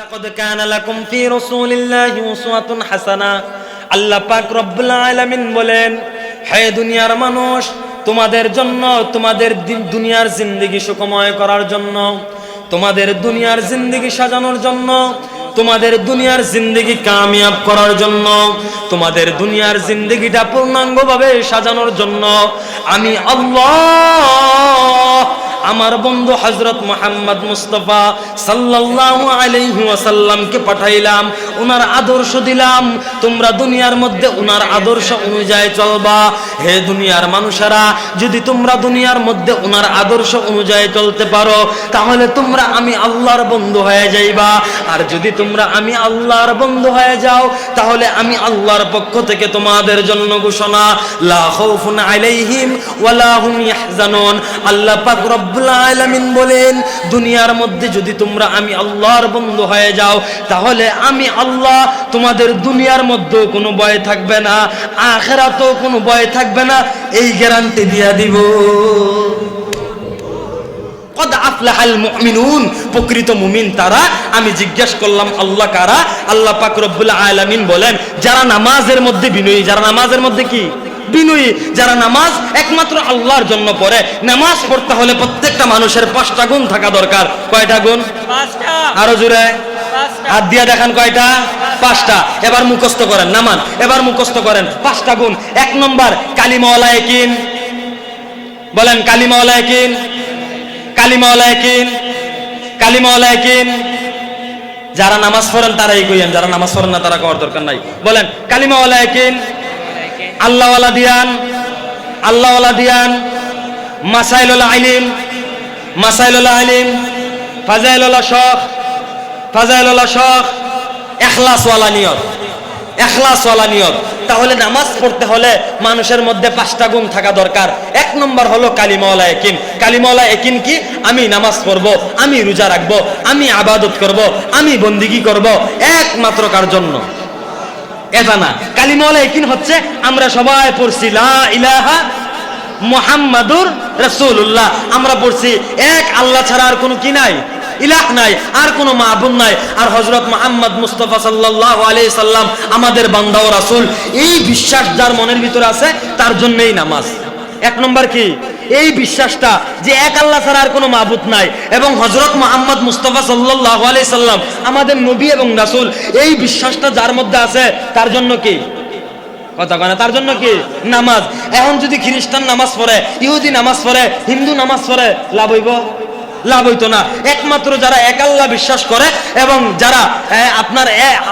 লাকাদ কানা লাকুম ফি রাসূলিল্লাহি উসওয়াতুন হাসানা। আল্লাহ পাক রব্বুল আলামিন বলেন, হে দুনিয়ার মানুষ, তোমাদের জন্য, তোমাদের দুনিয়ার জিন্দেগি সুখময় করার জন্য, তোমাদের দুনিয়ার জিন্দেগি সাজানোর জন্য, তোমাদের দুনিয়ার জিন্দেগি কামিয়াব করার জন্য, তোমাদের দুনিয়ার জিন্দেগিটা পূর্ণাঙ্গভাবে সাজানোর জন্য, আমি আল্লাহ আমার বন্ধু হজরত মোহাম্মদ মুস্তফা সাল্লাল্লাহু আলাইহি ওয়াসাল্লামকে পাঠাইলাম ওনার আদর্শ দিলাম, তোমরা দুনিয়ার মধ্যে ওনার আদর্শ অনুযায়ী চলবা। হে দুনিয়ার মানুষেরা, যদি তোমরা দুনিয়ার মধ্যে ওনার আদর্শ অনুযায়ী চলতে পারো, তাহলে তোমরা আমি আল্লাহর বন্ধু হয়ে যাইবা। আর যদি তোমরা আমি আল্লাহর বন্ধু হয়ে যাও, তাহলে আমি আল্লাহর পক্ষ থেকে তোমাদের জন্য ঘোষণা, লা খাউফুন আলাইহিম ওয়ালা হুম ইয়াহজানুন। আল্লাহ পাক রব্বুল আলামিন বলেন, দুনিয়ার মধ্যে যদি তোমরা আমি আল্লাহর বন্ধু হয়ে যাও, তাহলে আমি আল্লাহ তোমাদের দুনিয়ার মধ্যে কোনো ভয় থাকবে না, আখেরাতেও কোনো ভয় থাকবে না। এই গ্যারান্টি দিয়া দিব। প্রকৃত মুমিন তারা, আমি জিজ্ঞেস করলাম, আল্লাহ কারা? আল্লাহ পাক রব্বুল আলামিন বলেন, যারা নামাজের মধ্যে বিনয়ী, যারা নামাজের মধ্যে কি? বিনয়ী যারা নামাজ একমাত্র আল্লাহর জন্য পড়ে নামাজ পড়তে হলে প্রত্যেকটা মানুষের পাঁচটা গুণ থাকা দরকার। কয়টা গুণ? আরও পাঁচটা। হাত দিয়া দেখান কয়টা? পাঁচটা। এবার মুখস্থ করেন নামান। এবার মুখস্থ করেন পাঁচটা গুণ। এক নম্বর কালিমাওয়ালা একিন। বলেন কালিমাওয়ালা একিন। কালিমাওয়ালা একিন। কালিমাওয়ালা একিন। যারা নামাজ পড়েন তারাই কইয়েন যারা নামাজ পড়েন না তারা করার দরকার নাই। বলেন কালিমাওয়ালা একিন। আল্লাহওয়ালা দিয়ান আল্লাহওয়ালা দিয়ান, মাসাইলুল আলিম মাসাইলুল আলিম, ফাজাইলুল শখ ফাজাইলুল্লাহ শখ এখলাসওয়ালা নিয়ত এখলাসওয়ালা নিয়ত। তাহলে নামাজ পড়তে হলে মানুষের মধ্যে পাঁচটা গুণ থাকা দরকার। এক নম্বর হলো কালিমাওয়ালা একিন। কালিমাওয়ালা একিন কি? আমি নামাজ পড়ব, আমি রোজা রাখব, আমি আবাদত করব, আমি বন্দিগি করব, একমাত্র কার জন্য? এটা না কালিমাওয়ালা একিন হচ্ছে, আমরা সবাই পড়ছি লা ইলাহা মুহাম্মাদুর রাসূলুল্লাহ। আমরা পড়ছি, এক আল্লাহ ছাড়া আর কোনো কি নাই? ইলাহ নাই, আর কোনো মাহবুব নাই। আর হজরত মোহাম্মদ মুস্তফা সাল্লাল্লাহু আলাইহি সাল্লাম আমাদের বান্দা রাসূল, এই বিশ্বাস যার মনের ভিতরে আছে, তার জন্যই নামাজ। এক নম্বর কি? এই বিশ্বাসটা যে এক আল্লাহ ছাড়া আর কোনো মাহবুত নাই। এবং হজরত মোহাম্মদ মুস্তফা সাল্লাহ আলাই সাল্লাম, আমাদের নবী এবং রাসুল, এই বিশ্বাসটা যার মধ্যে আছে, তার জন্য কি? কথা কয় না, তার জন্য কি? নামাজ। এখন যদি খ্রিস্টান নামাজ পড়ে, ইহুদি নামাজ পড়ে, হিন্দু নামাজ পড়ে, লাভ হইব? লাভ হইতো না। একমাত্র যারা এক আল্লাহ বিশ্বাস করে এবং যারা আপনার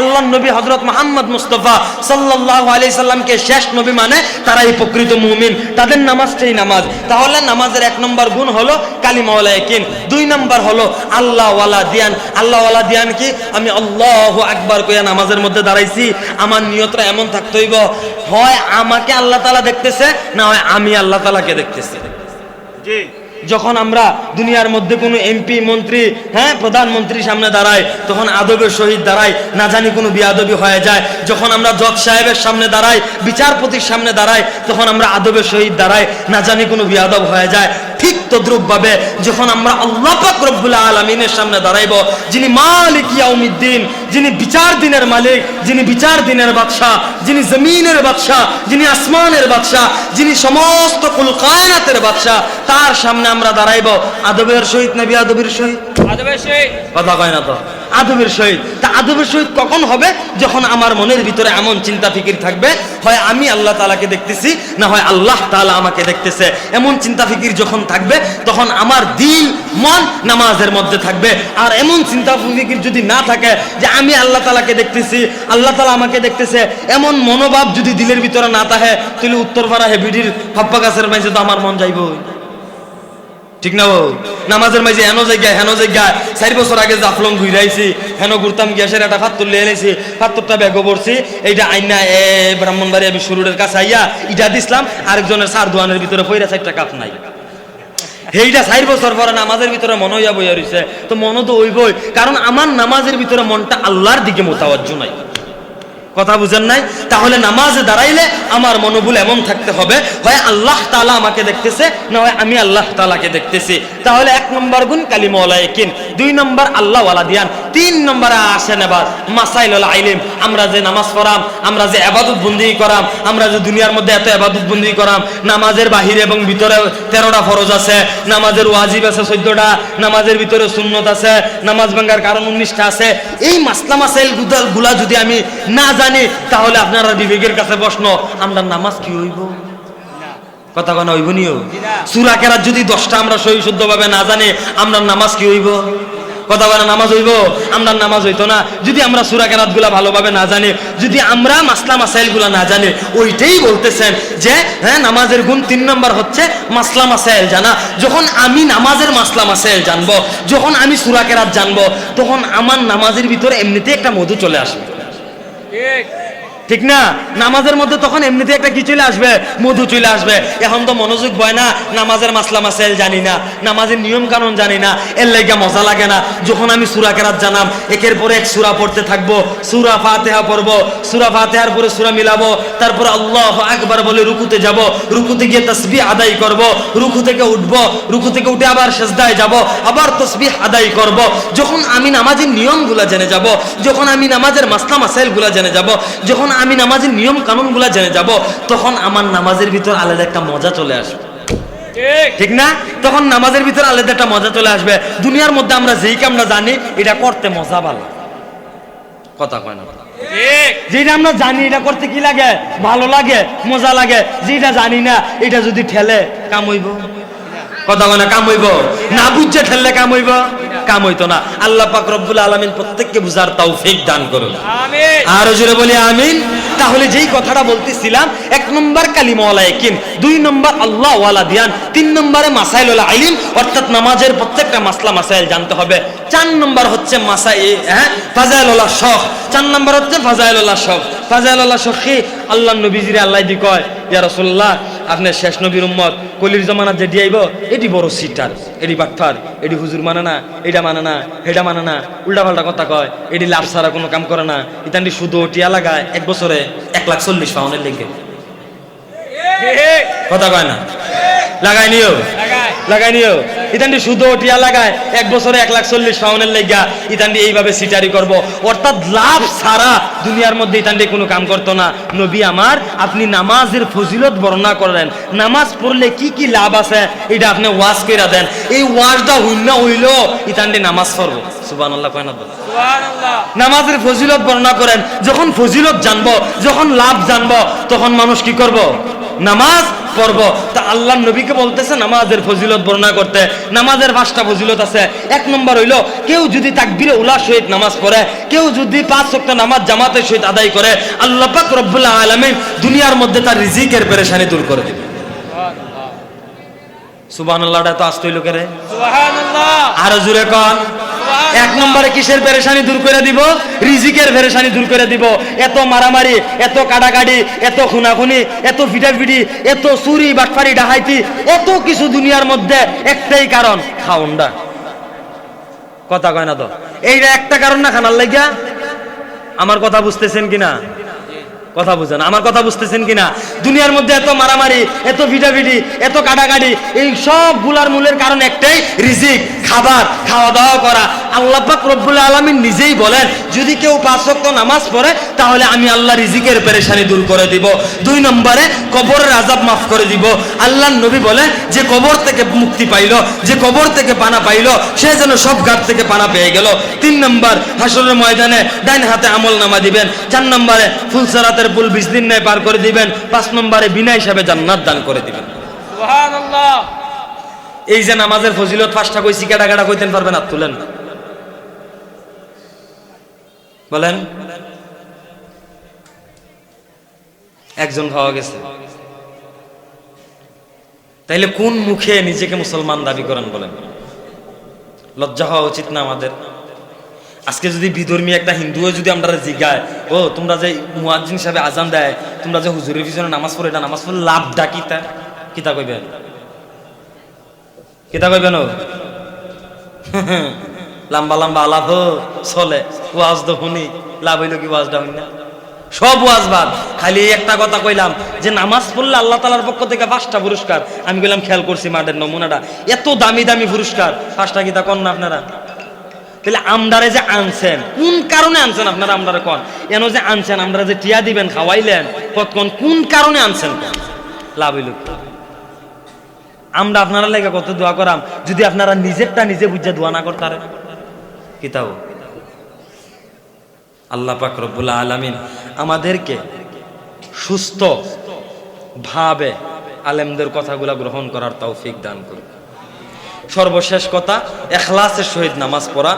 আল্লাহ নবী হজরত মোহাম্মদ মুস্তফা সাল্লাহ আলি সাল্লামকে শেষ নবী মানে তারাই প্রকৃত মুমিন। তাদের নামাজটাই নামাজ। তাহলে নামাজের এক নম্বর গুণ হলো কালিমাওয়ালা একিন দুই নম্বর হলো আল্লাহওয়ালা দিয়ান। আল্লাহওয়ালা দিয়ান কি? আমি আল্লাহ আকবার কইয়া নামাজের মধ্যে দাঁড়াইছি। আমার নিয়তটা এমন থাকতে হইব, হয় আমাকে আল্লাহ তালা দেখতেছে, না হয় আমি আল্লাহ তালাকে দেখতেছি। জি। যখন আমরা দুনিয়ার মধ্যে কোনো এমপি মন্ত্রী হ্যাঁ প্রধানমন্ত্রীর সামনে দাঁড়ায় তখন আদবের শহীদ দাঁড়ায় না জানি কোনো বিয়াদবি হয়ে যায়। যখন আমরা জজ সাহেবের সামনে দাঁড়াই, বিচারপতির সামনে দাঁড়াই, তখন আমরা আদবের শহীদ দাঁড়াই, না জানি কোনো বিয়াদব হয়ে যায়। ঠিক তদ্রুপভাবে যখন আমরা আল্লাহ পাক রব্বুল আলমিনের সামনে দাঁড়াইব যিনি মালিক ইয়াউমিদ্দিন যিনি বিচার দিনের মালিক যিনি বিচার দিনের বাদশাহ যিনি জমিনের বাদশাহ যিনি আসমানের বাদশাহ যিনি সমস্ত কুল কায়নাতের বাদশাহ তার সামনে আমরা দাঁড়াইব। আদবের সহিত না আদবের সহিত? আদবের সহিত। কথা কয় না তো? আদবের সহিত। তা আদবের সহিত কখন হবে? যখন আমার মনের ভিতরে এমন চিন্তা ফিকির থাকবে, হয় আমি আল্লাহ তালাকে দেখতেছি, না হয় আল্লাহ তাআলা আমাকে দেখতেছে। এমন চিন্তা ফিকির যখন থাকবে, তখন আমার দিল, মন নামাজের মধ্যে থাকবে। আর এমন চিন্তা ফিকির যদি না থাকে, যে আমি আল্লাহ তালাকে দেখতেছি, আল্লাহ তালা আমাকে দেখতেছে, এমন মনোভাব যদি দিলের ভিতরে না থাকে, তাহলে উত্তরপাড়া হেবিডির হাপ্পা গাছের মাঝে তো আমার মন যাইব ঠিক না বউ? নামাজের মাঝে হেন জায়গায় হেন জায়গায়। চারি বছর আগে জাফলং ঘুরাইছি হেন ঘুরতাম গ্যাসের একটা ফাত্তর লিয়ে এনেছি ফাত্তরটা ব্যাগও পড়ছি এইটা আইনা এ ব্রাহ্মণবাড়ি আমি শুরুরের কাছে আইয়া ইটা দিছিলাম, আরেকজনের সার দোয়ানের ভিতরে পইরা চারটা কাপ নাই। এইটা চার বছর পরে নামাজের ভিতরে মন হইয়া বইয়া রইছে। তো মন তো হইবই কারণ আমার নামাজের ভিতরে মনটা আল্লাহর দিকে মোতাবজ্জ নাই। কথা বুঝেন নাই? তাহলে নামাজে দাঁড়াইলে আমার মনোবল এমন থাকতে হবে, হয় আল্লাহ তালা আমাকে দেখতেছে, না হয় আমি আল্লাহ তালাকে দেখতেছি। তাহলে এক নম্বর গুণ কালিমওয়ালা একিন দুই নম্বর আল্লাহ ওয়ালা দিয়ান তিন নম্বরে আসেন এবার মাসাইল আইলিম আমরা যে নামাজ পড়াম আমরা যে আবাদত বন্দি করাম আমরা যে দুনিয়ার মধ্যে এত আবাদত বন্দি করাম নামাজের বাহিরে এবং ভিতরে তেরোটা ফরজ আছে নামাজের ওয়াজিব আছে চোদ্দটা নামাজের ভিতরে সুন্নত আছে নামাজ ভাঙ্গার কারণ উনিশটা আছে এই মাসলা মাসাইল গুদালগুলা যদি আমি না জানি তাহলে আপনারা বিবেকের কাছে প্রশ্ন আমরা নামাজ কি হইব? কথা কেন হইব নিও? সুরা কেরাত যদি দশটা আমরা সহি শুদ্ধ ভাবে না জানি আমরা নামাজ কি হইব? কথা বলে নামাজ হইব, আমরা নামাজ হইতো না। যদি আমরা সুরা কেরাতগুলা ভালোভাবে না জানি, যদি আমরা মাসলা মাসাইলগুলা না জানি, ওইটাই বলতেছেন যে হ্যাঁ নামাজের গুণ তিন নম্বর হচ্ছে মাসলা মাসাইল জানা। যখন আমি নামাজের মাসলা মাসাইল জানব, যখন আমি সুরা কেরাত জানব, তখন আমার নামাজের ভিতরে এমনিতে একটা মধু চলে আসবে। ঠিক। ঠিক না? নামাজের মধ্যে তখন এমনিতে একটা কি চলে আসবে? মধু চলে আসবে। এখন তো মনোযোগ বয় না, নামাজের মাসলা মাসাইল জানি না, নামাজের নিয়ম কানুন জানি না, এর লেগে মজা লাগে না। যখন আমি সুরা কেরাত জানাম, একের পরে এক সুরা পড়তে থাকব, সুরা ফাতেহা পড়ব, সুরা ফাতেহার পরে সুরা মিলাবো, তারপরে আল্লাহ একবার বলে রুকুতে যাব, রুকুতে গিয়ে তসবি আদায় করব, রুকু থেকে উঠবো, রুকু থেকে উঠে আবার সেজদায় যাব, আবার তসবি আদায় করব। যখন আমি নামাজের নিয়মগুলো জেনে যাব, যখন আমি নামাজের মাসলা মাসাইলগুলো জেনে যাব, যখন আমি নামাজের নিয়ম কানুনগুলো জেনে যাব তখন আমার নামাজের ভিতর আলাদা একটা মজা চলে আসবে। ঠিক। না? তখন নামাজের ভিতর আলাদা একটা মজা চলে আসবে। দুনিয়ার মধ্যে আমরা যেই কামটা জানি এটা করতে মজা ভালো। কথা কয় না যেটা আমরা জানি এটা করতে কি লাগে? ভালো লাগে মজা লাগে। যেটা জানি না এটা যদি ঠেলে কাম হইব। কথা বলে কাম হইব। না বুঝছে ঠেললে কাম হইব। কাম হইতো না। আল্লাহ পাক রব্বুল আলামিন প্রত্যেককে বুঝার তৌফিক দান করুন। আমিন। আরও জোরে বলি আমিন। তাহলে যেই কথাটা বলতেছিলাম এক নম্বর কালিমাওয়ালা একিন দুই নম্বর আল্লাহ ওয়ালা দিয়ান তিন নম্বরে মাসাইল আইলিম অর্থাৎ নামাজের প্রত্যেকটা মাসলা মাসাইল জানতে হবে। চার নম্বর হচ্ছে মাসাই হ্যাঁ ফাজাইলুল্লাহ শখ চার নম্বর হচ্ছে ফাজাইলুল্লাহ শখ ফাজাইলুল্লাহ শখে আল্লাহ নবীজিরে আল্লাহ দি কয়? ইয়া রাসূলুল্লাহ আপনি শেষ নবীর উম্মত, কলির জমানা যে দিয়াইব, এটি বড় সিটার। এটি বাটফার, এটি হুজুর মানে না, এটা মানে না হেটা মানে না উল্টা পাল্টা কথা কয়, এটি লাভ ছাড়া কোনো কাম করে না। ইতান্ডি শুধু টিয়া লাগায়, এক বছরে এক লাখ চল্লিশ পাউন্ডের লেগে। ঠিক কথা কয় না? লাগাই নিও। লাগাই। নিও। ইতান্ডি শুধু টিয়া লাগায় এক বছরে এক লাখ চল্লিশ পাউন্ডের লেগা ইতান্ডি এইভাবে সিটারি করব। অর্থাৎ লাভ ছাড়া দুনিয়ার মধ্যে ইতান্ডি কোনো কাম করতো না। নবী আমার আপনি নামাজের ফজিলত বর্ণনা করেন নামাজ পড়লে কি কি লাভ আছে এটা আপনি ওয়াজ করে দেন। এই ওয়াজটা হইল হইল ইতান্ডি নামাজ পড়ব। সুবান আল্লাহ কয় না নামাজের ফজিলত বর্ণনা করেন। যখন ফজিলত জানব যখন লাভ জানব তখন মানুষ কি করব? নামাজ পড়ব। তা আল্লাহ নবীকে বলতেছে নামাজের ফজিলত বর্ণনা করতে। নামাজের পাঁচটা ফজিলত আছে। এক নম্বর হইল কেউ যদি তাকবিরে উলার সহিত নামাজ পড়ে কেউ যদি পাঁচ ওয়াক্ত নামাজ জামাতের সহিত আদায় করে আল্লাহ পাক রব্বুল আলামিন দুনিয়ার মধ্যে তার রিজিকের পেরেশানি দূর করে দিবে। সুবহানাল্লাহ সুবহানাল্লাহটা তো আসতই লোকেরে সুবহানাল্লাহ। আরও জুড়ে কন। এক নম্বরে কিসের পেরেশানি দূর করে দিব? রিজিকের পেরেশানি দূর করে দিব। এত মারামারি, এত কাটাকাটি, এত খুনাখুনি, এত ফিটাফিটি এত চুরি বাটফারি ডাহাইতি, এত কিছু দুনিয়ার মধ্যে একটাই কারণ, খাউন্ডা। কথা কয় না তো? এইটা একটা কারণ না খানার লাগিয়া আমার কথা বুঝতেছেন কিনা? কথা বুঝেন। আমার কথা বুঝতেছেন কিনা? দুনিয়ার মধ্যে এত মারামারি, এত ভিটাভিটি এত কাটাকাটি, এই সবগুলার মূলের কারণ একটাই রিজিক। খাবার খাওয়া দাওয়া করা। আল্লাহ পাক রব্বুল আলামিন নিজেই বলেন, যদি কেউ পাঁচ ওয়াক্ত নামাজ পড়ে, তাহলে আমি আল্লাহ রিজিকের পেরেশানি দূর করে দিব। দুই নম্বরে, কবরের আজাব মাফ করে দিব। আল্লাহ নবী বলে যে কবর থেকে মুক্তি পাইলো, যে কবর থেকে পানা পাইলো, সে যেন সব ঘাট থেকে পানা পেয়ে গেল। তিন নম্বর, হাসরের ময়দানে ডাইন হাতে আমল নামা দিবেন। চার নম্বরে, ফুলসারাতের পুল বিশ দিন নেয় পার করে দিবেন। পাঁচ নম্বরে, বিনা হিসাবে জান্নাত দান করে দিবেন। সুবহানাল্লাহ। এই যে নামাজের ফজিলত ফাঁসটা কইছি কেটা কেটা কইতেন পারবেন আর তুলেন বলেন? একজন পাওয়া গেছে। তাইলে কোন মুখে নিজেকে মুসলমান দাবি করেন বলেন? লজ্জা হওয়া উচিত না আমাদের? আজকে যদি বিধর্মী একটা হিন্দুও যদি আমরা জিগায়, ও, তোমরা যে মুয়াজ্জিন হিসাবে আজান দেয়, তোমরা যে হুজুরের পিছনে নামাজ পড়ো, এটা নামাজ পড়লে লাভ ডাকিতা? কিতা কইবেন? কিতা কইবেন? লম্বা লম্বা আলাপ চলে। ওয়াজ তো শুনি, লাভ হইল কি ওয়াজটা হই না সব ওয়াজবাদ খালি একটা কথা কইলাম, যে নামাজ পড়লে আল্লাহ তালার পক্ষ থেকে পাঁচটা পুরস্কার। আমি কইলাম, খেয়াল করছি মাঠের নমুনাটা। এত দামি দামি পুরস্কার। পাঁচটা কি তা কন না আপনারা? তাহলে আমদারে যে আনছেন, কোন কারণে আনছেন আপনারা আমদারে কন? এন যে আনছেন আমরা যে টিয়া দিবেন, খাওয়াইলেন কতক্ষণ কোন কারণে আনছেন লাভ হইল? আমরা আপনারা লেগে কত দোয়া করাম, যদি আপনারা নিজেরটা নিজে বুঝে দোয়া না করতারেন কিতাব আল্লাহ পাক রব্বুল আলামিন আমাদেরকে সুস্থ ভাবে আলেমদের কথাগুলা গ্রহণ করার তৌফিক দান করুন। সর্বশেষ কথা, এখলাসের সহিত নামাজ পড়া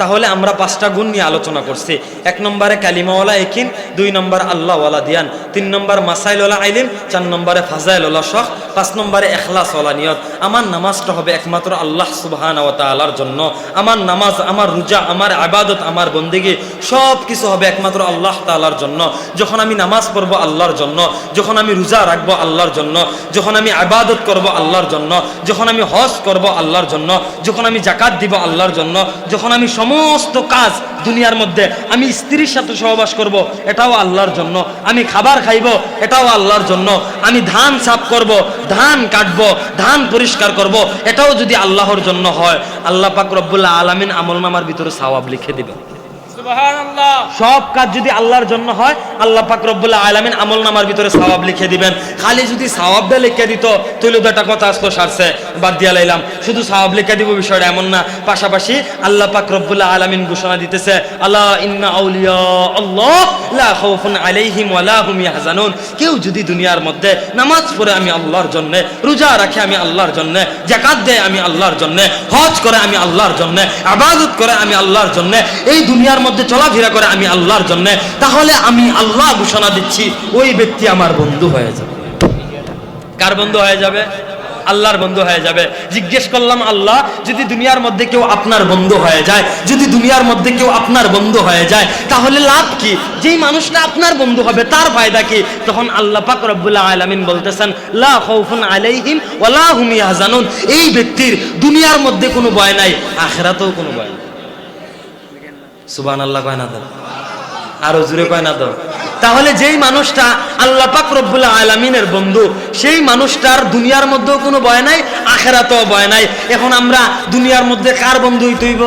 তাহলে আমরা পাঁচটা গুণ নিয়ে আলোচনা করছি। এক নম্বরে কালিমাওয়ালা একিন, দুই নম্বর আল্লাহওয়ালা দিয়ান, তিন নম্বর মাসাইলওয়ালা আইলিম, চার নম্বরে ফাজাইলওয়ালা শখ পাঁচ নম্বরে এখলাসওয়ালা নিয়ত। আমার নামাজটা হবে একমাত্র আল্লাহ সুবহান ও তাআলার জন্য। আমার নামাজ, আমার রোজা, আমার আবাদত আমার বন্দিগি সব কিছু হবে একমাত্র আল্লাহ তাআলার জন্য। যখন আমি নামাজ পড়ব আল্লাহর জন্য, যখন আমি রোজা রাখব আল্লাহর জন্য, যখন আমি আবাদত করব আল্লাহর জন্য, যখন আমি হজ করব আল্লাহর জন্য, যখন আমি জাকাত দিব আল্লাহর জন্য, যখন আমি সমস্ত কাজ দুনিয়ার মধ্যে আমি স্ত্রীর সাথে সহবাস করব, এটাও আল্লাহর জন্য। আমি খাবার খাইব, এটাও আল্লাহর জন্য। আমি ধান সাফ করব, ধান কাটব, ধান পরিষ্কার করব, এটাও যদি আল্লাহর জন্য হয়। আল্লাহ পাক রব্বুল্লাহ আলমিন আমল নামার ভিতরে সওয়াব লিখে দিবে সুবহানাল্লাহ সব কাজ যদি আল্লাহর জন্য হয়, আল্লাহ পাক রব্বুল্লাহ আলামিন আমল নামার ভিতরে সওয়াব লিখে দিবেন। খালি যদি সওয়াবটা লিখে দিত, তাহলে তো কথা আসতো সারছে, বাদ দিয়া লাইলাম। শুধু সওয়াব লিখে দিব বিষয়টা এমন না, পাশাপাশি আল্লাহ পাক রব্বুল্লাহ আলামিন ঘোষণা দিতেছে, আল্লাহ ইন্না আউলিয়া আল্লাহ লা খাউফুন আলাইহিম ওয়ালা হুম ইয়াহজানুন। কেউ যদি দুনিয়ার মধ্যে নামাজ পড়ে আমি আল্লাহর জন্য, রোজা রাখে আমি আল্লাহর জন্য জাকাত দেয় আমি আল্লাহর জন্য, হজ করে আমি আল্লাহর জন্য, আবাদত করে আমি আল্লাহর জন্য, এই দুনিয়ার মধ্যে চলাফেরা করে আমি আল্লাহর জন্য, তাহলে আমি আল্লাহ ঘোষণা দিচ্ছি, ওই ব্যক্তি আমার বন্ধু হয়ে যাবে। কার বন্ধু হয়ে যাবে? আল্লাহর বন্ধু হয়ে যাবে। জিজ্ঞেস করলাম, আল্লাহ, যদি দুনিয়ার মধ্যে কেউ আপনার বন্ধু হয়ে যায়, যদি দুনিয়ার মধ্যে কেউ আপনার বন্ধু হয়ে যায়, তাহলে লাভ কি? যেই মানুষটা আপনার বন্ধু হবে, তার ফায়দা কি? তখন আল্লাহ পাক রব্বুল্লাহ আলামিন বলতেছেন, লা খাউফুন আলাইহিম ওয়ালা হুম ইয়াহজানুন। এই ব্যক্তির দুনিয়ার মধ্যে কোনো ভয় নাই, আখিরাতেও কোনো ভয় নাই। সুবহানাল্লাহ কয় না তো? আরও জোরে কয় না তো? তাহলে যেই মানুষটা আল্লাহ পাক রব্বুল আলামিনের বন্ধু, সেই মানুষটার দুনিয়ার মধ্যেও কোনো ভয় নাই, আখেরাতেও ভয় নাই। এখন আমরা দুনিয়ার মধ্যে কার বন্ধু হইতেইব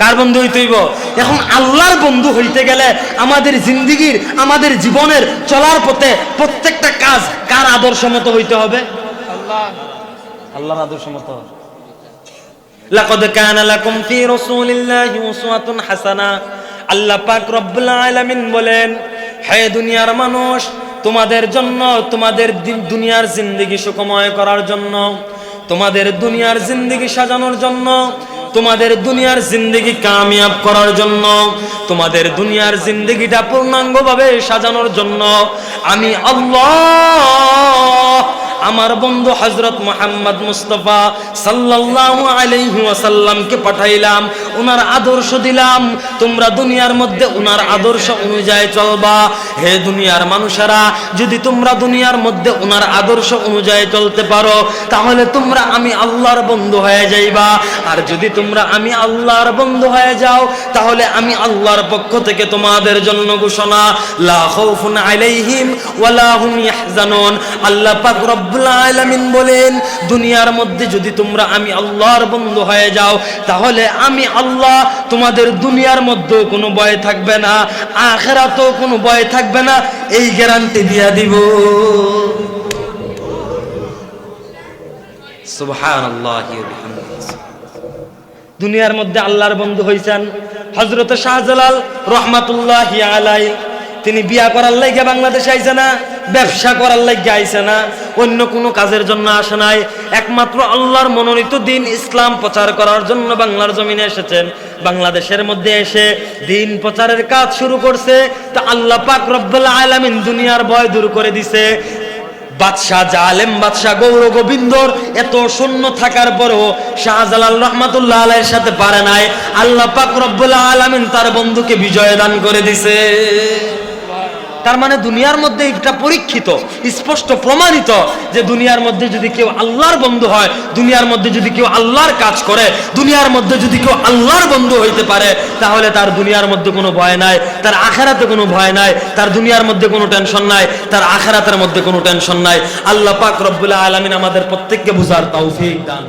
কার বন্ধু হইতেইব এখন আল্লাহর বন্ধু হইতে গেলে আমাদের জিন্দিগির, আমাদের জীবনের চলার পথে প্রত্যেকটা কাজ কার আদর্শ মতো হইতে হবে? আল্লাহ। আল্লাহর আদর্শ মতো। লাকাদ কানা লাকুম ফি রাসূলিল্লাহি উসওয়াতুন হাসানা। আল্লাহ পাক রব্বুল আলামিন বলেন, হে দুনিয়ার মানুষ, তোমাদের জন্য, তোমাদের দুনিয়ার জিন্দেগি সুখময় করার জন্য, তোমাদের দুনিয়ার জিন্দেগি সাজানোর জন্য, তোমাদের দুনিয়ার জিন্দেগি কামিয়াব করার জন্য, তোমাদের দুনিয়ার জিন্দেগিটা পূর্ণাঙ্গভাবে সাজানোর জন্য, আমি আল্লাহ আমার বন্ধু হজরত মোহাম্মদ মুস্তফা সাল্লাল্লাহু আলাইহি ওয়াসাল্লামকে পাঠাইলাম ওনার আদর্শ দিলাম, তোমরা দুনিয়ার মধ্যে ওনার আদর্শ অনুযায়ী চলবা। হে দুনিয়ার মানুষেরা, যদি তোমরা দুনিয়ার মধ্যে ওনার আদর্শ অনুযায়ী চলতে পারো, তাহলে তোমরা আমি আল্লাহর বন্ধু হয়ে যাইবা। আর যদি তোমরা আমি আল্লাহর বন্ধু হয়ে যাও, তাহলে আমি আল্লাহর পক্ষ থেকে তোমাদের জন্য ঘোষণা, লা খাউফুন আলাইহিম ওয়ালা হুম ইয়াহজানুন। আল্লাহ পাক রব্বুল আলামিন বলেন, দুনিয়ার মধ্যে যদি তোমরা আমি আল্লাহর বন্ধু হয়ে যাও, তাহলে আমি আল্লাহ তোমাদের দুনিয়ার মধ্যেও কোনো ভয় থাকবে না, আখেরাতেও কোনো ভয় থাকবে না। এই গ্যারান্টি দিয়া দিব। দুনিয়ার মধ্যে আল্লাহর বন্ধু হজরত শাহজালাল রহমাতুল্লাহ আলাই তিনি বিয়া করার লাইগে বাংলাদেশে আইছে না, ব্যবসা করার লাইগে আইছে না, অন্য কোনো কাজের জন্য আসে নাই। একমাত্র আল্লাহর মনোনীত দিন ইসলাম প্রচার করার জন্য বাংলার জমিনে এসেছেন। বাংলাদেশের মধ্যে এসে দিন প্রচারের কাজ শুরু করছে। তা আল্লাহ পাক রব্বুল আলামিন দুনিয়ার ভয় দূর করে দিছে। বাদশাহ জালেম, বাদশাহ গৌর গোবিন্দর এত শূন্য থাকার পরও শাহজালাল রহমাতুল্লাহ আলাইয়ের সাথে পারে নাই। আল্লাহ পাক রব্বুল আলামিন তার বন্ধুকে বিজয় দান করে দিছে। তার মানে দুনিয়ার মধ্যে এটা পরীক্ষিত, স্পষ্ট, প্রমাণিত যে দুনিয়ার মধ্যে যদি কেউ আল্লাহর বন্ধু হয়, দুনিয়ার মধ্যে যদি কেউ আল্লাহর কাজ করে, দুনিয়ার মধ্যে যদি কেউ আল্লাহর বন্ধু হইতে পারে, তাহলে তার দুনিয়ার মধ্যে কোনো ভয় নাই, তার আখেরাতে কোনো ভয় নাই, তার দুনিয়ার মধ্যে কোনো টেনশন নাই, তার আখেরাতের মধ্যে কোনো টেনশন নাই আল্লাহ পাক রব্বুল আলমিন আমাদের প্রত্যেককে বুঝার তৌফিক দান।